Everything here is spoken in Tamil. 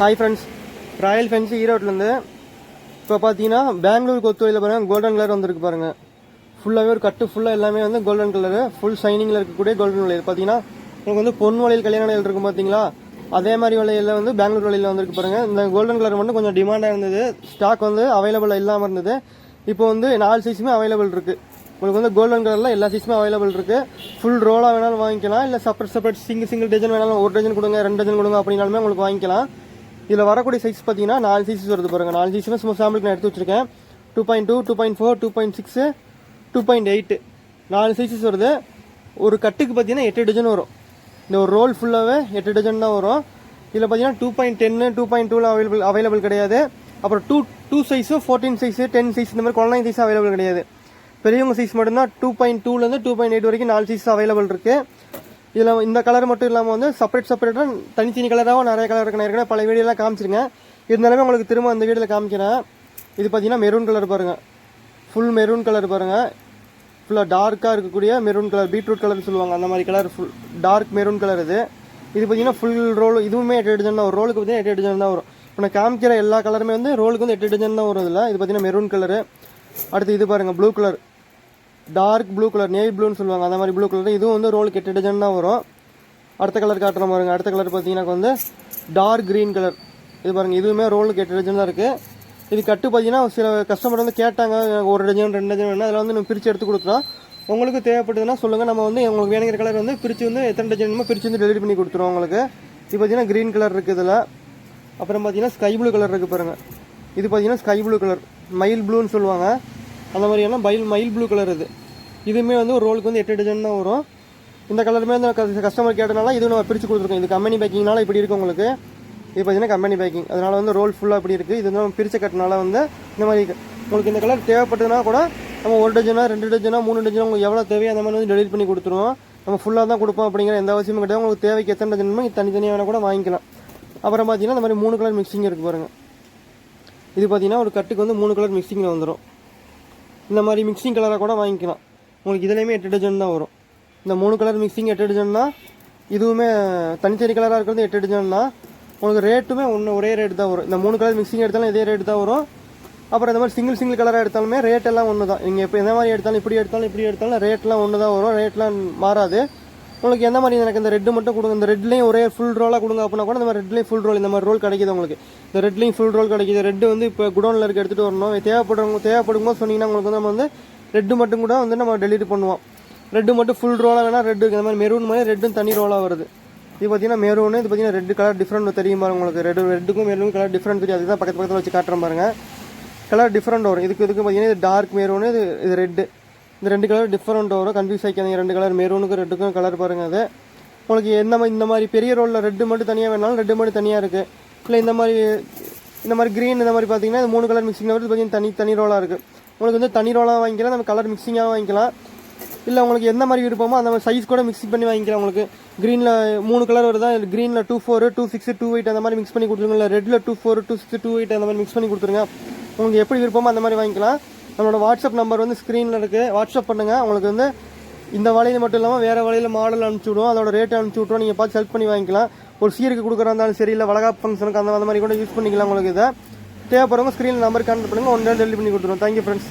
ஹாய் ஃப்ரெண்ட்ஸ் ராயல் ஃபென்சி ஈரோட்லேருந்து இப்போ பார்த்தீங்கன்னா பெங்களூர் கொத்துவையில் பாருங்கள் கோல்டன் கலர் வந்திருக்கு பாருங்கள் ஃபுல்லாகவே ஒரு கட்டு ஃபுல்லாக எல்லாமே வந்து கோல்டன் கலரு ஃபுல் ஷைனிங்கில் இருக்கக்கூடிய கோல்டன் வளையல். பார்த்தீங்கன்னா உங்களுக்கு வந்து பொன் வளையல் கல்யாண வளையல் இருக்கும் பார்த்தீங்களா அதே மாதிரி வளையலில் வந்து பெங்களூர் வளையல் வந்திருக்கு பாருங்கள் இந்த கோல்டன் கலர் மட்டும் கொஞ்சம் டிமாண்டாக இருந்தது. ஸ்டாக் வந்து அவைலபிள் இல்லாமல் இருந்தது. இப்போ வந்து நாலு சைஸுமே அவைலபிள் இருக்குது உங்களுக்கு வந்து கோல்டன் கலரில் எல்லா சைஸுமே அவைலபிள் இருக்குது ஃபுல் ரோலாக வேணாலும் வாங்கிக்கலாம். இல்லை separate separate single single dozen வேணாலும் ஒரு டஜன் கொடுங்க ரெண்டு டஜன் கொடுங்க அப்படின்னாலுமே உங்களுக்கு வாங்கிக்கலாம். இதில் வரக்கூடிய சைஸ் பார்த்தீங்கன்னா நாலு சைஸஸ் வருது பாருங்கள் நாலு சைஸுமே சும்மா சாம்பிளுக்கு நான் எடுத்து வச்சுருக்கேன். Two point two two point four two point six two point eight நாலு சைஸஸ் வருது. ஒரு கட்டுக்கு பார்த்தீங்கன்னா எட்டு டஜன் வரும். இந்த ஒரு ரோல் ஃபுல்லாகவே எட்டு டஜன் தான் வரும். இதில் பார்த்தீங்கன்னா டூ பாயிண்ட் டென்னு டூ பாயிண்ட் டூவில் அவைலபிள் அவைலபிள் கிடையாது. அப்புறம் two two size fourteen size ten size இந்த மாதிரி குழந்தைங்க சைஸ் அவைலபிள் கிடையாது. பெரியவங்க சைஸ் மட்டும்தான் டூ பாயிண்ட் டூலேருந்து டூ பாயிண்ட் எயிட் வரைக்கும் நாலு சைஸ் அவைலபிள் இருக்குது இதில் இந்த கலர் மட்டும் இல்லாமல் வந்து செப்பரேட் செப்பரேட்டாக தனித்தனி கலராகவும் நிறைய கலர் இருக்கு. நான் ஏற்கனவே பல வீடியோலாம் காமிச்சிருக்கேன். இருந்தாலுமே உங்களுக்கு திரும்ப அந்த வீடியோவில் காமிக்கிறேன். இது பார்த்தீங்கன்னா மெரூன் கலர் பாருங்கள் ஃபுல் மெரூன் கலர் பாருங்கள் ஃபுல்லாக டார்க்காக இருக்கக்கூடிய மெரூன் கலர் பீட்ரூட் கலர்னு சொல்லுவாங்க. அந்த மாதிரி colour full dark maroon colour இது. இது பார்த்தீங்கன்னா ஃபுல் ரோல் இதுவுமே எட்டு டிஜன் தான் ஒரு ரோலுக்கு பார்த்தீங்கன்னா எட்டு டிஜன் தான் வரும். இப்போ நான் காமிக்கிற எல்லா கலருமே வந்து ரோலுக்கு வந்து எட்டு டிஜன் தான் வரும் இதில். இது பார்த்தீங்கன்னா மெரூன் கலரு அடுத்து இது பாருங்கள் blue colour dark blue colour navy ப்ளூன்னு சொல்லுவாங்க. அந்த மாதிரி ப்ளூ கலர் இதுவும் வந்து ரோல் கெட்ட டிசைன் தான் வரும். அடுத்த கலர் காட்டுற பாருங்க. அடுத்த கலர் பார்த்தீங்கன்னா வந்து டார்க் க்ரீன் கலர் இது பாருங்கள் இதுவுமே ரோலுக்கு எட்டு டஜன் தான் இருக்குது இது கட்டு பார்த்தீங்கன்னா சில கஸ்டமர் வந்து கேட்டாங்க ஒரு டஜன் ரெண்டு டஜன் வேணும் அதில் வந்து நம்ம பிரித்து எடுத்து கொடுத்துரும் உங்களுக்கு தேவைப்பட்டதுன்னா சொல்லுங்கள் நம்ம வந்து உங்களுக்கு வேணுங்கிற கலர் வந்து பிரித்து வந்து எத்தனை டஜன் வேணுமோ பிரித்து வந்து டெலிவரி பண்ணி கொடுத்துருவோம் உங்களுக்கு. இது பார்த்தீங்கன்னா க்ரீன் கலர் இருக்குது இதில். அப்புறம் பார்த்தீங்கன்னா ஸ்கை ப்ளூ கலர் இருக்குது பாருங்கள் இது பார்த்தீங்கன்னா ஸ்கை ப்ளூ கலர் மயில் ப்ளூன்னு சொல்லுவாங்க. அந்த மாதிரியான மயில் மயில் ப்ளூ கலர் இது. இதுவுமே வந்து ஒரு ரோலுக்கு வந்து எட்டு டஜன் தான் வரும். இந்த கலருமே வந்து கஸ்டமர் கேட்டனால இது நம்ம பிரித்து கொடுத்துருக்கோம். இது கம்பெனி பேக்கிங்னால இப்படி இருக்கும் உங்களுக்கு. இது பார்த்தீங்கன்னா கம்பெனி பேக்கிங் அதனால் வந்து ரோல் ஃபுல்லாக இப்படி இருக்குது இது வந்து நம்ம பிரித்து கட்டினால வந்து இந்த மாதிரி உங்களுக்கு இந்த கலர் தேவைப்பட்டதுன்னா கூட நம்ம ஒரு டஜனா ரெண்டு டஜனா மூணு டஜனா உங்களுக்கு எவ்வளோ தேவையோ அந்த மாதிரி வந்து டெலிவரி பண்ணி கொடுத்துருவோம். நம்ம ஃபுல்லாக தான் கொடுப்போம் அப்படிங்கிற எந்த அவசியமும் கிடையாது. உங்களுக்கு தேவைக்கு எத்தனை டஜனுமோ தனித்தனியாக வேணால் கூட வாங்கிக்கலாம். அப்புறம் பார்த்தீங்கன்னா இந்த மாதிரி மூணு கலர் மிக்சிங் இருக்குது பாருங்கள் இது பார்த்தீங்கன்னா ஒரு கட்டுக்கு வந்து மூணு கலர் மிக்சிங்கில் வந்துடும் இந்த மாதிரி மிக்சிங் கலராக கூட வாங்கிக்கலாம். உங்களுக்கு இதுலேயுமே எட்டு டஜன் தான் வரும். இந்த மூணு கலர் மிக்சிங் எட்டு டஜன்னா இதுவுமே தனித்தனி கலராக இருக்கிறது எட்டு டஜன்னா உங்களுக்கு ரேட்டுமே ஒன்று ஒரே ரேட் தான் வரும். இந்த மூணு கலர் மிக்சிங் எடுத்தாலும் இதே ரேட் தான் வரும். அப்புறம் இந்த மாதிரி சிங்கிள் சிங்கிள் கலராக எடுத்தாலுமே ரேட் எல்லாம் ஒன்று தான் நீங்கள் இப்போ எந்த மாதிரி எடுத்தாலும் இப்படி எடுத்தாலும் இப்படி எடுத்தாலும் ரேட்லாம் ஒன்று தான் வரும். ரேட்லாம் மாறாது. உங்களுக்கு எந்த மாதிரி எனக்கு இந்த ரெட்டு மட்டும் கொடுங்க. இந்த ரெட்லேயும் ஒரே ஃபுல் ரோலாக கொடுங்க அப்படின்னா கூட இந்த மாதிரி ரெட்லேயும் ஃபுல் ரோல் இந்த மாதிரி ரோல் கிடைக்குது உங்களுக்கு. இந்த ரெட்லேயும் ஃபுல் ரோல் கிடைக்குது. ரெட்டு வந்து இப்போ குடோனில் இருக்க எடுத்துகிட்டு வரணும். தேவைப்படுறவங்க தேவைப்படும் போது சொன்னீங்கன்னா உங்களுக்கு வந்து நம்ம வந்து ரெட்டு மட்டும் கூட வந்து நம்ம டெலிவரி பண்ணுவோம். ரெட்டு மட்டும் ஃபுல் ரோலாக வேணால் ரெட்டு இந்த மாதிரி மெரூன் மாதிரி ரெட்டும் தனி ரோலாக வருது. இது பார்த்தீங்கன்னா மெரூனு இது பார்த்தீங்கன்னா ரெட் கலர் டிஃப்ரெண்ட் தெரியும் பாருங்க உங்களுக்கு. ரெட் ரெட்டுக்கும் மெரூன் கலர் டிஃப்ரெண்ட் தெரியும். அதுதான் பக்கத்து பக்கத்தில் வச்சு காட்டுறேன் பாருங்கள் கலர் டிஃப்ரெண்ட் வரும். இதுக்கு இதுக்கு பார்த்தீங்கன்னா இது டார்க் மெரூனு இது இது ரெட்டு இந்த ரெண்டு கலர் டிஃப்ரெண்ட் வரும். கன்ஃபியூஸ் ஆகிக்காதீங்க ரெண்டு கலர் மெரூனுக்கும் ரெட்டுக்கும் கலர் பாருங்க அது. உங்களுக்கு எந்த மாதிரி இந்த மாதிரி பெரிய ரோலில் ரெட்டு மட்டும் தனியாக வேணாலும் ரெட்டு மட்டும் தனியாக இருக்குது இல்லை இந்த மாதிரி இந்த மாதிரி க்ரீன் இந்த மாதிரி பார்த்தீங்கன்னா இந்த மூணு கலர் மிக்சிங் வருது பார்த்தீங்கன்னா தனி தனி ரோலாக இருக்குது உங்களுக்கு வந்து தனி ரோலாக வாங்கிக்கலாம். நம்ம கலர் மிக்சிங்காக வாங்கிக்கலாம். இல்லை உங்களுக்கு எந்த மாதிரி விருப்பமோ அந்த மாதிரி சைஸ் கூட மிக்ஸ் பண்ணி வாங்கிக்கலாம் உங்களுக்கு. க்ரீனில் மூணு கலர் வருதா? க்ரீனில் two four two six two eight அந்த மாதிரி மிக்ஸ் பண்ணி கொடுத்துருங்க. இல்லை ரெட்டில் two four two six two eight அந்த மாதிரி மிக்ஸ் பண்ணி கொடுத்துருங்க. உங்களுக்கு எப்படி விருப்பமோ அந்த மாதிரி வாங்கிக்கலாம். நம்மளோட வாட்ஸ்அப் நம்பர் வந்து ஸ்க்ரீனில் இருக்குது வாட்ஸ்அப் பண்ணுங்கள் உங்களுக்கு வந்து இந்த வலையில் மட்டும் இல்லாமல் வேறு வலையில் மாடல் அனுப்பிச்சி விடுவோம். அதோட ரேட் அனுப்பிச்சி விட்ருவோம் நீங்கள் பார்த்து செலக்ட் பண்ணி வாங்கிக்கலாம். ஒரு சீருக்கு கொடுக்குறா இருந்தாலும் சரி இல்லை வளகாப்பு ஃபங்க்ஷனுக்கு அந்த மாதிரி கூட யூஸ் பண்ணிக்கலாம் உங்களுக்கு இதை. தேவைப்படுறவங்க ஸ்க்ரீனில் நம்பர் கான்டக்ட் பண்ணுங்கள் ஒன் டெலிவரி பண்ணி கொடுத்துருவோம். Thank you friends